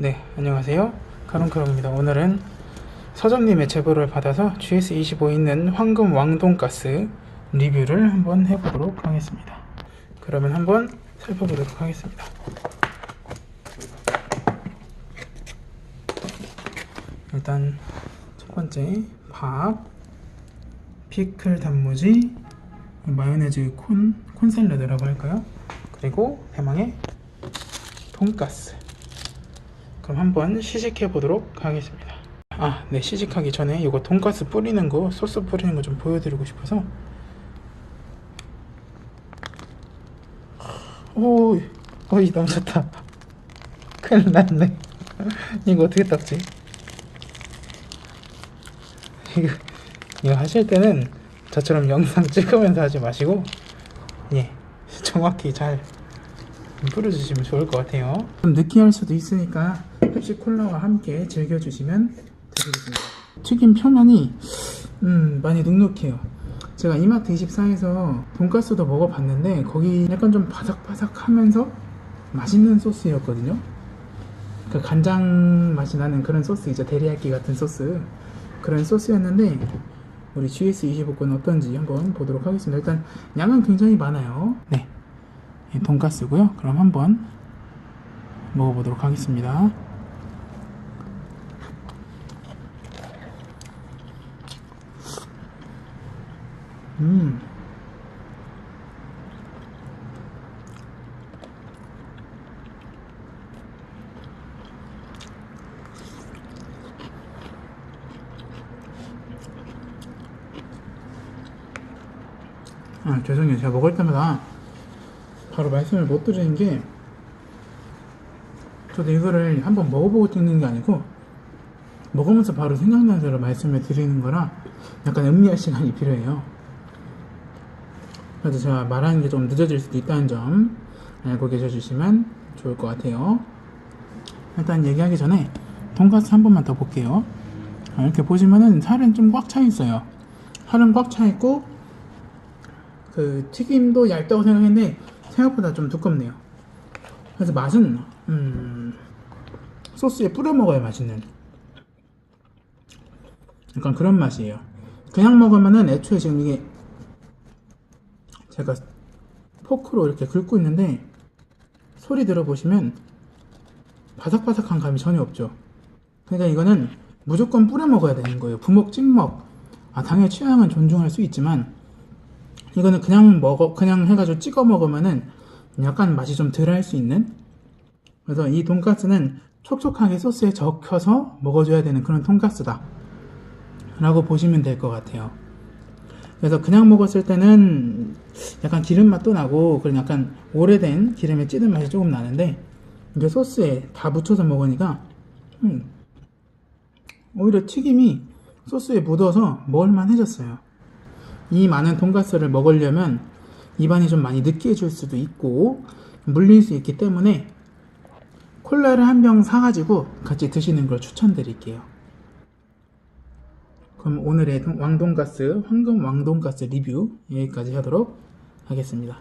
네, 안녕하세요. 카론크롱입니다. 오늘은 서점님의 제보를 받아서 GS25 있는 황금 왕돈가스 리뷰를 한번 해보도록 하겠습니다. 그러면 한번 살펴보도록 하겠습니다. 일단 첫 번째 밥, 피클 단무지, 마요네즈 콘, 콘샐러드라고 할까요? 그리고 대망의 돈가스. 그럼 한번 시식해 보도록 하겠습니다. 아, 네, 시식하기 전에 이거 돈가스 뿌리는 거, 소스 뿌리는 거 좀 보여드리고 싶어서. 오, 어이, 너무 좋다. 큰일 났네. 이거 어떻게 닦지? 이거, 이거 하실 때는 저처럼 영상 찍으면서 하지 마시고, 예, 정확히 잘 뿌려주시면 좋을 것 같아요. 좀 느끼할 수도 있으니까 펩시 콜라와 함께 즐겨주시면 되겠습니다. 튀김 표면이 음, 많이 눅눅해요. 제가 이마트 24에서 돈가스도 먹어봤는데 거기 약간 좀 바삭바삭하면서 맛있는 소스였거든요. 그 간장 맛이 나는 그런 소스 이제 데리야끼 같은 소스 그런 소스였는데 우리 GS25 건 어떤지 한번 보도록 하겠습니다. 일단 양은 굉장히 많아요. 네, 예, 돈가스고요. 그럼 한번 먹어보도록 하겠습니다. 음. 아, 죄송해요. 제가 먹을 때마다 바로 말씀을 못 드리는 게 저도 이거를 한번 먹어보고 찍는 게 아니고 먹으면서 바로 생각나는 대로 말씀을 드리는 거라 약간 음미할 시간이 필요해요. 그래서 제가 말하는 게 좀 늦어질 수도 있다는 점 알고 계셔주시면 좋을 것 같아요. 일단 얘기하기 전에 돈가스 한 번만 더 볼게요. 아, 이렇게 보시면은 살은 좀 꽉 차 있어요. 살은 꽉 차 있고 그 튀김도 얇다고 생각했는데 생각보다 좀 두껍네요. 그래서 맛은 음, 소스에 뿌려 먹어야 맛있는 약간 그런 맛이에요. 그냥 먹으면은 애초에 지금 이게 제가 포크로 이렇게 긁고 있는데 소리 들어보시면 바삭바삭한 감이 전혀 없죠. 그러니까 이거는 무조건 뿌려 먹어야 되는 거예요. 부먹 찍먹. 아 당연히 취향은 존중할 수 있지만 이거는 그냥 먹어 그냥 해가지고 찍어 먹으면은 약간 맛이 좀 덜할 수 있는 그래서 이 돈가스는 촉촉하게 소스에 적혀서 먹어줘야 되는 그런 돈가스다 라고 보시면 될 것 같아요 그래서 그냥 먹었을 때는 약간 기름 맛도 나고 그런 약간 오래된 기름에 찌든 맛이 조금 나는데 이게 소스에 다 묻혀서 먹으니까 음, 오히려 튀김이 소스에 묻어서 먹을만해졌어요 이 많은 돈가스를 먹으려면 입안이 좀 많이 느끼해질 수도 있고 물릴 수 있기 때문에 콜라를 한 병 사가지고 같이 드시는 걸 추천드릴게요. 그럼 오늘의 동- 왕돈가스 황금 왕돈가스 리뷰 여기까지 하도록 하겠습니다.